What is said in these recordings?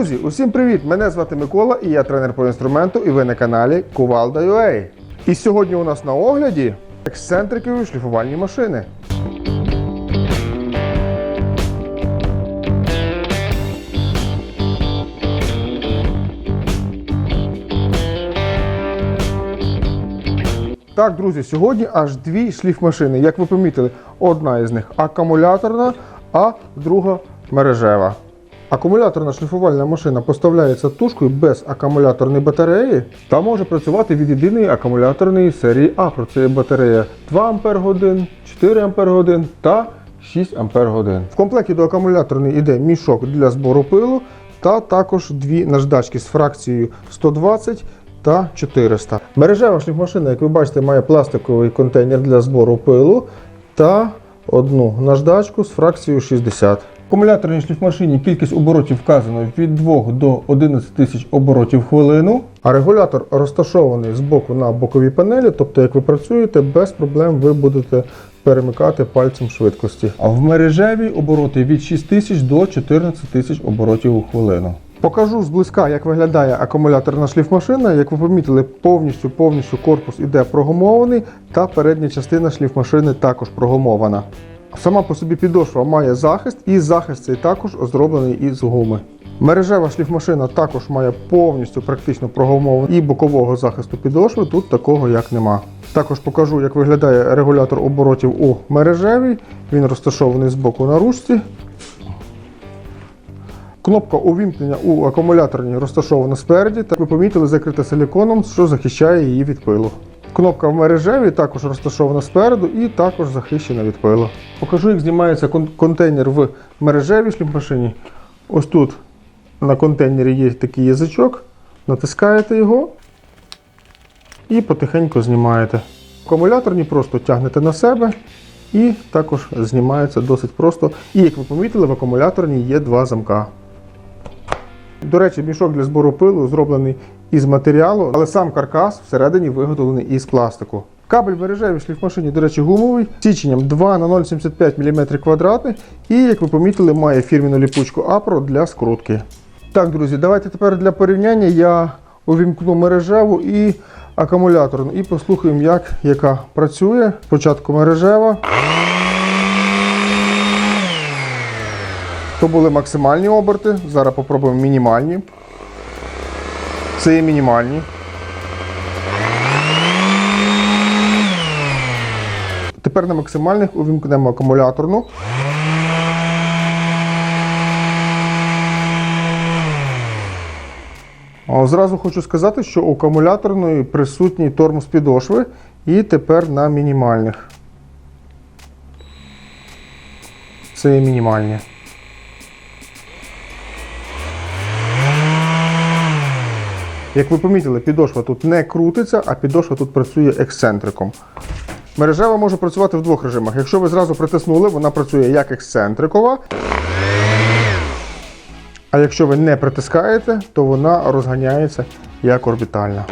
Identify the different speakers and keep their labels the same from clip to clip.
Speaker 1: Друзі, усім привіт! Мене звати Микола і я тренер по інструменту, і ви на каналі Кувалда.ua. І сьогодні у нас на огляді ексцентрикові шліфувальні машини. Так, друзі, сьогодні аж дві шліфмашини. Як ви помітили, одна із них акумуляторна, а друга мережева. Акумуляторна шліфувальна машина поставляється тушкою без акумуляторної батареї та може працювати від єдиної акумуляторної серії Акро. Це є батарея 2 Ах, 4 Ах та 6 Ах. В комплекті до акумуляторної йде мішок для збору пилу та також дві наждачки з фракцією 120 та 400. Мережева шліфмашина, як ви бачите, має пластиковий контейнер для збору пилу та одну наждачку з фракцією 60. Акумуляторній шліфмашині кількість оборотів вказано від 2 до 11 тисяч оборотів в хвилину. А регулятор розташований з боку на боковій панелі, тобто, як ви працюєте, без проблем ви будете перемикати пальцем швидкості. А в мережевій обороти від 6 тисяч до 14 тисяч оборотів у хвилину. Покажу зблизька, як виглядає акумуляторна шліфмашина. Як ви помітили, повністю повністю корпус іде прогумований, та передня частина шліфмашини також прогумована. Сама по собі підошва має захист, і захист цей також зроблений із гуми. Мережева шліфмашина також має повністю практично прогумований і бокового захисту підошви тут такого як нема. Також покажу, як виглядає регулятор оборотів у мережевій. Він розташований з боку на ручці. Кнопка увімкнення у акумуляторній розташована спереді, та ви помітили закрита силіконом, що захищає її від пилу. Кнопка в мережевій також розташована спереду і також захищена від пилу. Покажу, як знімається кон- контейнер в мережевій шлімашині. Ось тут на контейнері є такий язичок, натискаєте його і потихеньку знімаєте. Акумуляторні просто тягнете на себе і також знімається досить просто. І як ви помітили, в акумуляторній є два замка. До речі, мішок для збору пилу зроблений із матеріалу, але сам каркас всередині виготовлений із пластику. Кабель в мережевій шліфмашині, до речі, гумовий, січенням 2 на 0,75 мм квадратних і, як ви помітили, має фірміну ліпучку Апро для скрутки. Так, друзі, давайте тепер для порівняння я увімкну мережеву і акумуляторну і послухаємо, як яка працює. Спочатку мережева. То були максимальні оберти. Зараз попробуємо мінімальні. Це є мінімальні. Тепер на максимальних увімкнемо акумуляторну. Зразу хочу сказати, що у акумуляторної присутній тормоз підошви і тепер на мінімальних. Це є мінімальні. Як ви помітили, підошва тут не крутиться, а підошва тут працює ексцентриком. Мережева може працювати в двох режимах. Якщо ви зразу притиснули, вона працює як ексцентрикова. А якщо ви не притискаєте, то вона розганяється як орбітальна.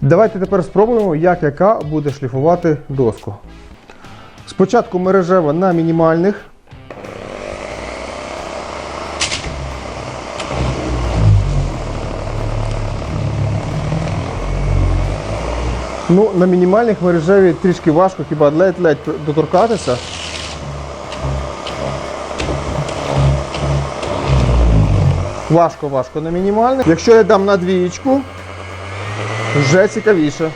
Speaker 1: Давайте тепер спробуємо, як яка буде шліфувати доску. Спочатку мережева на мінімальних. Ну, на мінімальних мережеві трішки важко, хіба ледь-ледь доторкатися. Важко, важко на мінімальних. Якщо я дам на двієчку, вже цікавіше.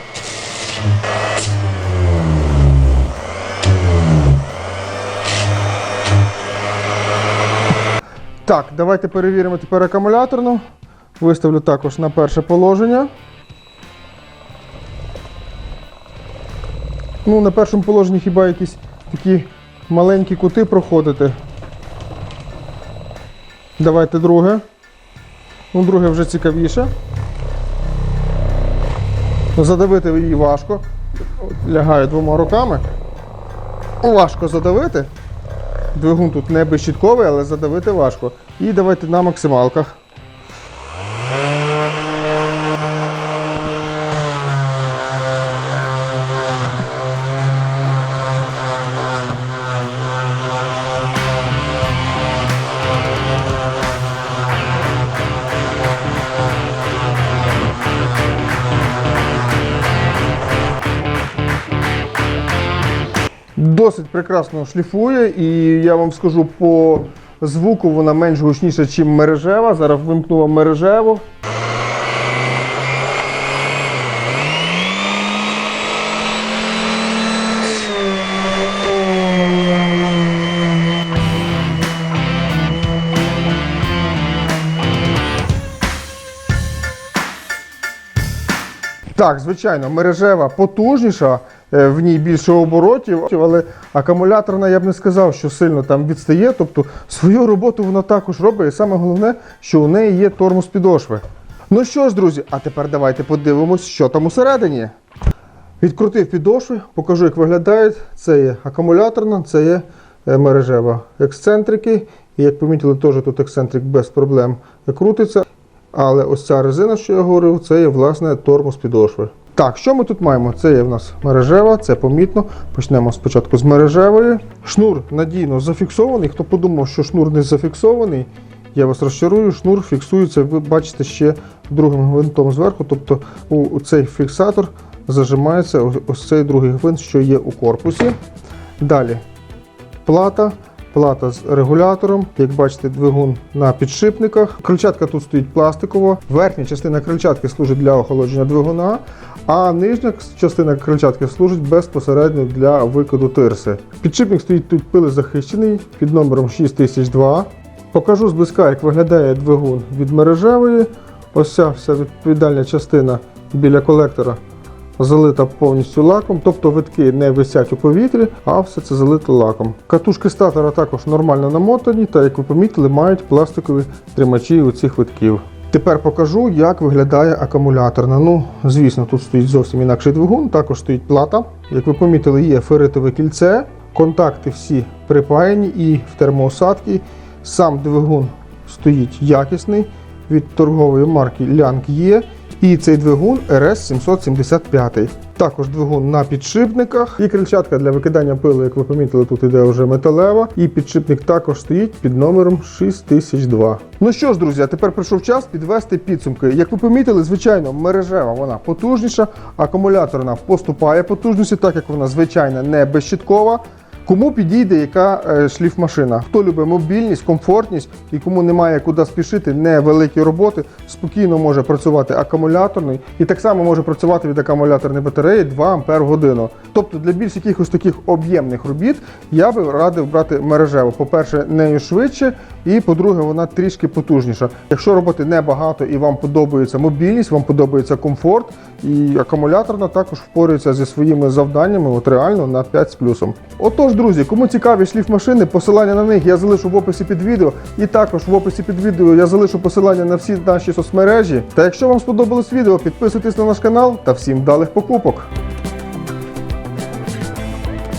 Speaker 1: Так, давайте перевіримо тепер акумуляторну. Виставлю також на перше положення. Ну, на першому положенні хіба якісь такі маленькі кути проходити. Давайте друге. Ну, друге вже цікавіше. Задавити її важко. Лягаю двома руками. Важко задавити. Двигун тут не безщітковий, але задавити важко. І давайте на максималках. Досить прекрасно шліфує, і я вам скажу по звуку вона менш гучніша, ніж мережева. Зараз вимкну вам мережеву. Так, звичайно, мережева потужніша, в ній більше оборотів, але акумуляторна я б не сказав, що сильно там відстає. Тобто свою роботу вона також робить. І саме головне, що у неї є тормоз підошви. Ну що ж, друзі, а тепер давайте подивимось, що там усередині. Відкрутив підошви, покажу, як виглядають. Це є акумуляторна, це є е, мережева ексцентрики. І як помітили, теж тут ексцентрик без проблем крутиться. Але ось ця резина, що я говорив, це є власне тормоз підошви. Так, що ми тут маємо? Це є в нас мережева, це помітно. Почнемо спочатку з мережевої. Шнур надійно зафіксований. Хто подумав, що шнур не зафіксований, я вас розчарую, шнур фіксується, ви бачите ще другим гвинтом зверху. Тобто у, цей фіксатор зажимається ось цей другий гвинт, що є у корпусі. Далі плата. Плата з регулятором, як бачите, двигун на підшипниках. Крильчатка тут стоїть пластикова. Верхня частина крильчатки служить для охолодження двигуна, а нижня частина крильчатки служить безпосередньо для викиду тирси. Підшипник стоїть тут пилезахищений під номером 6002. Покажу зблизька, як виглядає двигун від мережевої. Ось ця вся відповідальна частина біля колектора залита повністю лаком, тобто витки не висять у повітрі, а все це залито лаком. Катушки статора також нормально намотані, та як ви помітили, мають пластикові тримачі у цих витків. Тепер покажу, як виглядає акумуляторна. Ну, звісно, тут стоїть зовсім інакший двигун, також стоїть плата. Як ви помітили, є ферритове кільце, контакти всі припаяні і в термоосадки. Сам двигун стоїть якісний від торгової марки Лянг є. І цей двигун RS775. Також двигун на підшипниках. І крильчатка для викидання пилу, як ви помітили, тут іде вже металева. І підшипник також стоїть під номером 6002. Ну що ж, друзі, тепер прийшов час підвести підсумки. Як ви помітили, звичайно, мережева вона потужніша, акумуляторна поступає потужності, так як вона звичайна не безщиткова. Кому підійде яка е, шліфмашина? Хто любить мобільність, комфортність і кому немає куди спішити, невеликі роботи, спокійно може працювати акумуляторний і так само може працювати від акумуляторної батареї 2 Ампер годину. Тобто для більш якихось таких об'ємних робіт я би радив брати мережеву. По-перше, нею швидше, і по-друге, вона трішки потужніша. Якщо роботи небагато і вам подобається мобільність, вам подобається комфорт, і акумуляторна також впорюється зі своїми завданнями, от реально на 5 з плюсом. Отож, друзі, кому цікаві шліфмашини, посилання на них я залишу в описі під відео. І також в описі під відео я залишу посилання на всі наші соцмережі. Та якщо вам сподобалось відео, підписуйтесь на наш канал та всім вдалих покупок.